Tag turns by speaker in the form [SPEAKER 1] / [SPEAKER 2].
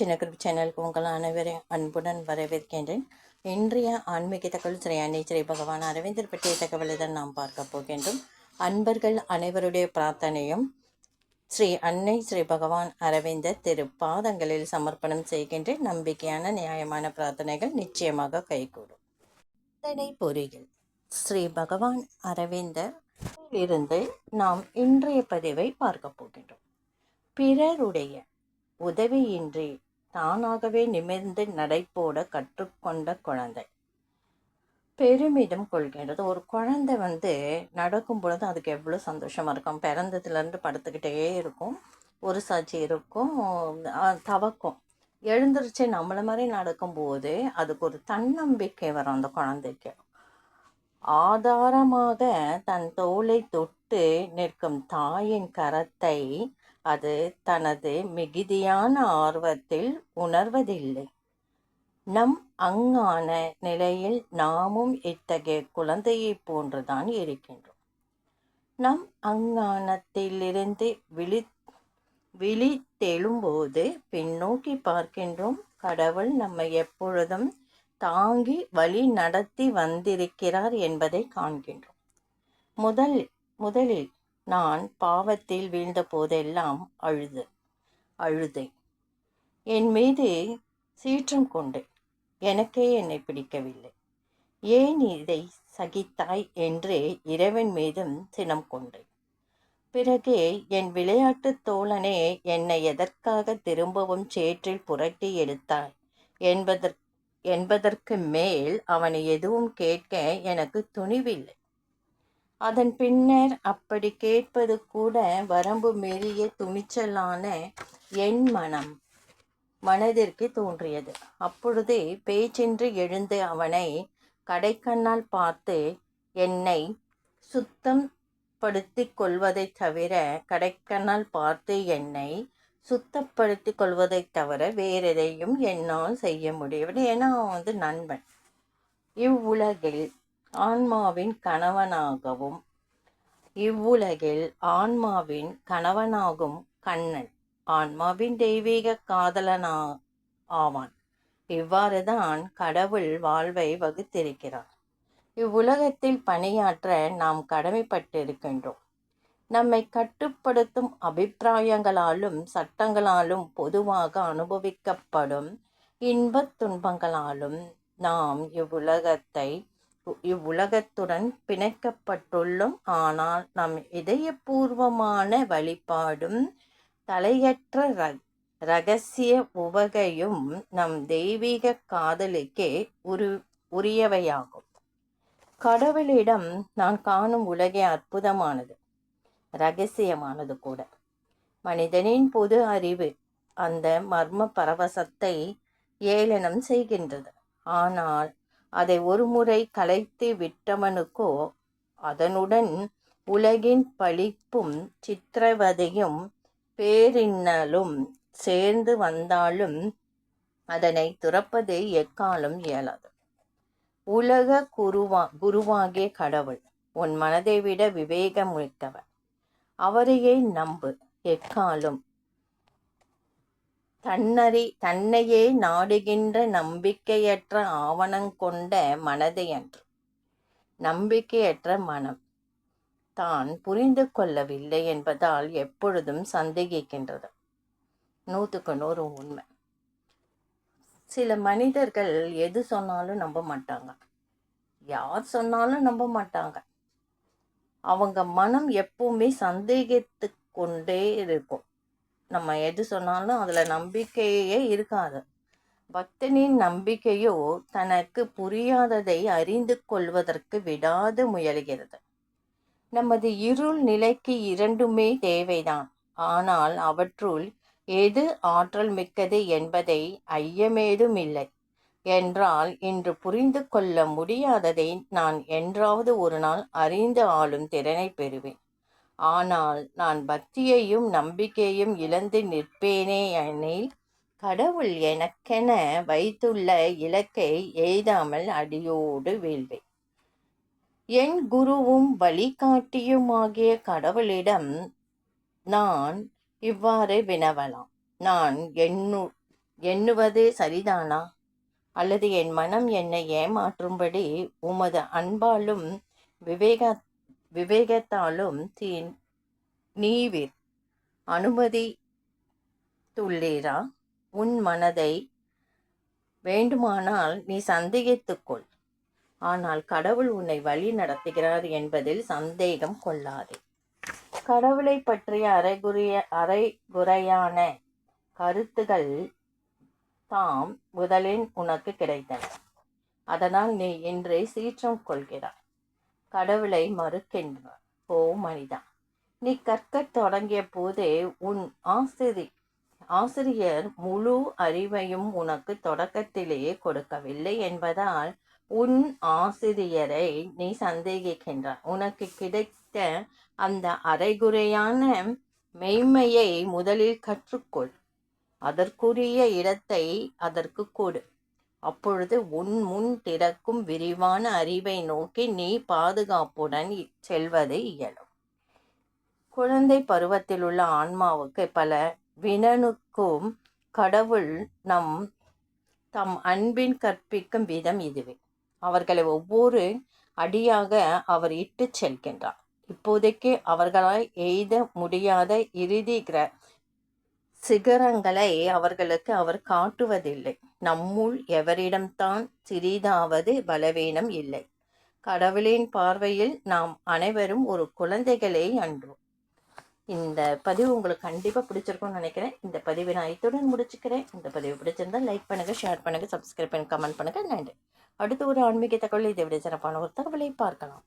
[SPEAKER 1] சின்ன குரூப் சேனலுக்கு உங்கள் அனைவரையும் அன்புடன் வரவேற்கின்றேன். இன்றைய ஆன்மீக தகவல் ஸ்ரீ அன்னை ஸ்ரீ பகவான் அரவிந்தர் பற்றிய தகவலை தான் நாம் பார்க்க போகின்றோம். அன்பர்கள் அனைவருடைய பிரார்த்தனையும் ஸ்ரீ அன்னை ஸ்ரீ பகவான் அரவிந்தர் திரு பாதங்களில் சமர்ப்பணம் செய்கின்ற நம்பிக்கையான நியாயமான பிரார்த்தனைகள் நிச்சயமாக கைகூடும். சிந்தனை பொறிகள். ஸ்ரீ பகவான் அரவிந்தர் இருந்து நாம் இன்றைய பதிவை பார்க்க போகின்றோம். பிறருடைய உதவியின்றி தானாகவே நிமிர்ந்து நடைபோட கற்றுக்கொண்ட குழந்தை. பெருமிதம் கொள்கின்றது ஒரு குழந்தை வந்து நடக்கும் பொழுது அதுக்கு எவ்வளோ சந்தோஷமாக இருக்கும். பிறந்ததுலேருந்து படுத்துக்கிட்டே இருக்கும். ஒரு சாட்சி இருக்கும். தவக்கும். எழுந்திருச்சு நம்மளை மாதிரி நடக்கும்போது அதுக்கு ஒரு தன்னம்பிக்கை வரும் அந்த குழந்தைக்கு. ஆதாரமாக தன் தோலை தொட்டு நிற்கும் தாயின் கரத்தை அது தனது மிகுதியான ஆர்வத்தில் உணர்வதில்லை. நம் அங்கான நிலையில் நாமும் இத்தகைய குழந்தையைப் போன்றுதான் இருக்கின்றோம். நம் அங்கானத்திலிருந்து விழி விழித்தெழும்போது பின்னோக்கி பார்க்கின்றோம். கடவுள் நம்மை எப்பொழுதும் தாங்கி வழி நடத்தி வந்திருக்கிறார் என்பதை காண்கின்றோம். முதல் முதலில் நான் பாவத்தில் வீழ்ந்த போதெல்லாம் அழுது அழுதேன். என் மீது சீற்றம் கொண்டேன் எனக்கே என்னை பிடிக்கவில்லை. ஏன் இதை சகித்தாய் என்று இறைவன் மீதும் சினம் கொண்டேன். பிறகு என் விளையாட்டு தோழனே என்னை எதற்காக திரும்பவும் சேற்றில் புரட்டி எடுத்தாய் என்பதற் என்பதற்கு மேல் அவனை எதுவும் கேட்க எனக்கு துணிவில்லை. அதன் பின்னர் அப்படி கேட்பது கூட வரம்பு மீறிய துணிச்சலான என் மனம் மனதிற்கு தோன்றியது. அப்பொழுதே பேச்சின்றி எழுந்து அவனை கடைக்கண்ணால் பார்த்து என்னை சுத்தம் படுத்தி கொள்வதைத் தவிர கடைக்கண்ணால் பார்த்து என்னை சுத்தப்படுத்திக் கொள்வதைத் தவிர வேறெதையும் என்னால் செய்ய முடியவில்லை ஏன்னா அவன் வந்து நண்பன். இவ்வுலகில் ஆன்மாவின் கணவனாகவும் இவ்வுலகில் ஆன்மாவின் கணவனாகும் கண்ணன். ஆன்மாவின் தெய்வீக காதலனா ஆவான். இவ்வாறுதான் கடவுள் வாழ்வை வகுத்திருக்கிறார். இவ்வுலகத்தில் பணியாற்ற நாம் கடமைப்பட்டிருக்கின்றோம். நம்மை கட்டுப்படுத்தும் அபிப்பிராயங்களாலும் சட்டங்களாலும் பொதுவாக அனுபவிக்கப்படும் இன்பத் துன்பங்களாலும் நாம் இவ்வுலகத்தை இவ்வுலகத்துடன் பிணைக்கப்பட்டுள்ளோம் ஆனால் நம் இதயபூர்வமான வழிபாடும் தலையற்ற ர ரகசிய உவகையும் நம் தெய்வீக காதலுக்கே உரு உரியவையாகும். கடவுளிடம் நான் காணும் உலகே அற்புதமானது ரகசியமானது கூட. மனிதனின் பொது அறிவு அந்த மர்ம பரவசத்தை ஏளனம் செய்கின்றது. ஆனால் அதை ஒருமுறை கலைத்து விட்டவனுக்கோ அதனுடன் உலகின் பழிப்பும் சித்திரவதையும் பேரின்னலும் சேர்ந்து வந்தாலும் அதனை துறப்பது எக்காலம் இயலாது. உலக குருவா குருவாகிய கடவுள் உன் மனதை விட விவேகம் மிக்கவர் அவரையே நம்பு எக்காலும் தன்னறி தன்னையே நாடுகின்ற நம்பிக்கையற்ற ஆவணங்கொண்ட மனதை அன்று நம்பிக்கையற்ற மனம். தான் புரிந்து கொள்ளவில்லை என்பதால் எப்பொழுதும் சந்தேகிக்கின்றது. நூற்றுக்கு நூறு உண்மை. சில மனிதர்கள் எது சொன்னாலும் நம்ப மாட்டாங்க. யார் சொன்னாலும் நம்ப மாட்டாங்க. அவங்க மனம் எப்பவுமே சந்தேகித்து கொண்டே இருக்கும். நம்ம எது சொன்னாலும் அதில் நம்பிக்கையே இருக்காது. பக்தனின் நம்பிக்கையோ தனக்கு புரியாததை அறிந்து கொள்வதற்கு விடாது முயல்கிறது. நமது இருள் நிலைக்கு இரண்டுமே தேவைதான். ஆனால் அவற்றுள் எது ஆற்றல் மிக்கது என்பதை ஐயமேதும் இல்லை. என்றால் இன்று புரிந்து கொள்ள முடியாததை நான் என்றாவது ஒரு நாள் அறிந்து ஆளும் திறனை பெறுவேன். ஆனால் நான் பக்தியையும் நம்பிக்கையும் இழந்து நிற்பேனே எனில் கடவுள் எனக்கென வைத்துள்ள இலக்கை எய்தாமல் அடியோடு வீழ்வேன். என் குருவும் வழிகாட்டியுமாகிய கடவுளிடம் நான் இவ்வாறு வினவலாம். நான் எண்ணு எண்ணுவது சரிதானா? அல்லது என் மனம் என்னை ஏமாற்றும்படி உமது அன்பாலும் விவேக விவேகத்தாலும் தீ நீவிர் அனுமதி துள்ளீரா? உன் மனதை வேண்டுமானால் நீ சந்தேகித்துக்கொள் ஆனால் கடவுள் உன்னை வழி நடத்துகிறார் என்பதில் சந்தேகம் கொள்ளாதே. கடவுளை பற்றிய அரைகுறைய அரைகுறையான கருத்துகள் தாம் முதலில் உனக்கு கிடைத்தன. அதனால் நீ இன்றே சீற்றம் கொள்கிறாய். கடவுளை மறுக்கின்றார். ஓ மனிதா நீ கற்கத் தொடங்கிய போதே உன் ஆசிரி ஆசிரியர் முழு அறிவையும் உனக்கு தொடக்கத்திலேயே கொடுக்கவில்லை என்பதால் உன் ஆசிரியரை நீ சந்தேகிக்கின்றாய். உனக்கு கிடைத்த அந்த அரைகுறையான மெய்மையை முதலில் கற்றுக்கொள். அதற்குரிய இடத்தை அதற்கு கொடு. அப்பொழுது உன் முன் திறக்கும் விரிவான அறிவை நோக்கி நீ பாதுகாப்புடன் செல்வது இயலும். குழந்தை பருவத்தில் உள்ள ஆன்மாவுக்கு பல வினனுக்கும் கடவுள் நம் தம் அன்பின் கற்பிக்கும் விதம் இதுவே. அவர்களை ஒவ்வொரு அடியாக அவர் இட்டு செல்கின்றார். இப்போதைக்கு அவர்களால் எய்த முடியாத இறுதி கிர சிகரங்களை அவர்களுக்கு அவர் காட்டுவதில்லை. நம்முள் எவரிடம்தான் சிறிதாவது பலவீனம் இல்லை. கடவுளின் பார்வையில் நாம் அனைவரும் ஒரு குழந்தைகளே அன்றோம் இந்த பதிவு உங்களுக்கு கண்டிப்பாக பிடிச்சிருக்கும்னு நினைக்கிறேன். இந்த பதிவை நான் இத்துடன் முடிச்சுக்கிறேன். இந்த பதிவு பிடிச்சிருந்தால் லைக் பண்ணுங்கள் ஷேர் பண்ணுங்கள் சப்ஸ்கிரைப் பண்ணி கமெண்ட் பண்ணுங்கள் நன்றி. அடுத்து ஒரு ஆன்மீக தகவல் இதை விட சிறப்பான ஒரு தகவலை பார்க்கலாம்.